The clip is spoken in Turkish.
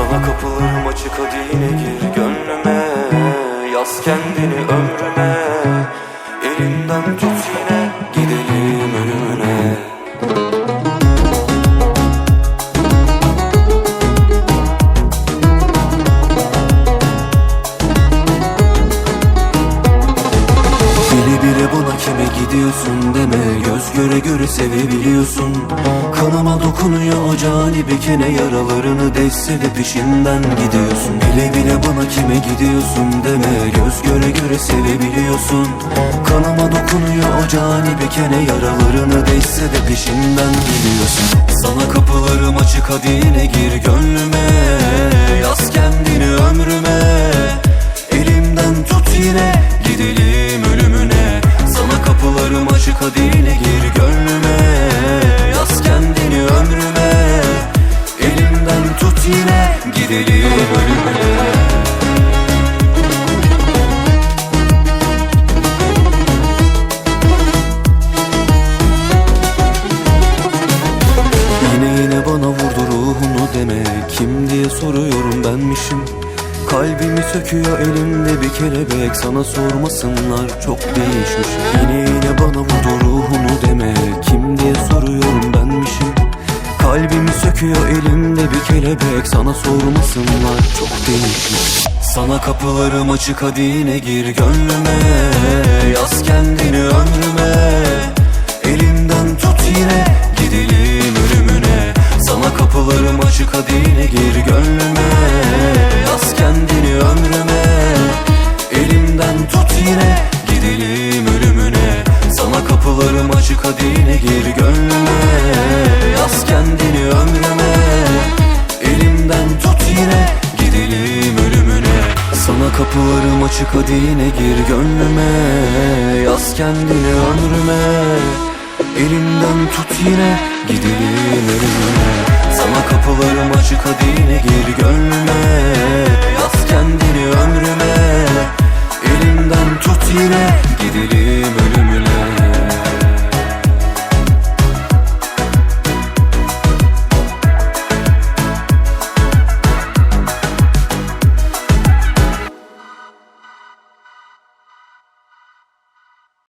Sana kapılarım açık hadi yine gir gönlüme. Yaz kendini ömrüme. Elimden tut yine gidelim Bile bana kime gidiyorsun deme Göz göre göre sevebiliyorsun. Kanıma dokunuyor o cani bikene Yaralarını deşse de peşinden gidiyorsun. Bile bile bana kime gidiyorsun deme Göz göre göre sevebiliyorsun. Kanıma dokunuyor o cani bikene Yaralarını deşse de peşinden gidiyorsun. Sana kapılarım açık hadi yine gir gönlüme. Yaz kendini ömrüme gidelim ölümüne Yine yine bana vurdu ruhunu deme. Kim diye soruyorum benmişim. Kalbimi söküyor elimde bir kelebek. Sana sormasınlar çok değişmiş Yine Kalbimi söküyor elimde bir kelebek. Sana sormasınlar çok değişmiş Sana kapılarım açık hadi yine gir gönlüme. Yaz kendini ömrüme Elimden tut yine gidelim ölümüne. Sana kapılarım açık hadi yine gir gönlüme. Yaz kendini ömrüme Elimden tut yine gidelim ölümüne. Sana kapılarım açık hadi yine gir gönlüme. Yaz kendini kapılarım açık hadi yine gir gönlüme. Yaz kendini ömrüme. Elimden tut yine gidelim. Ölümüne Sana kapılarım açık hadi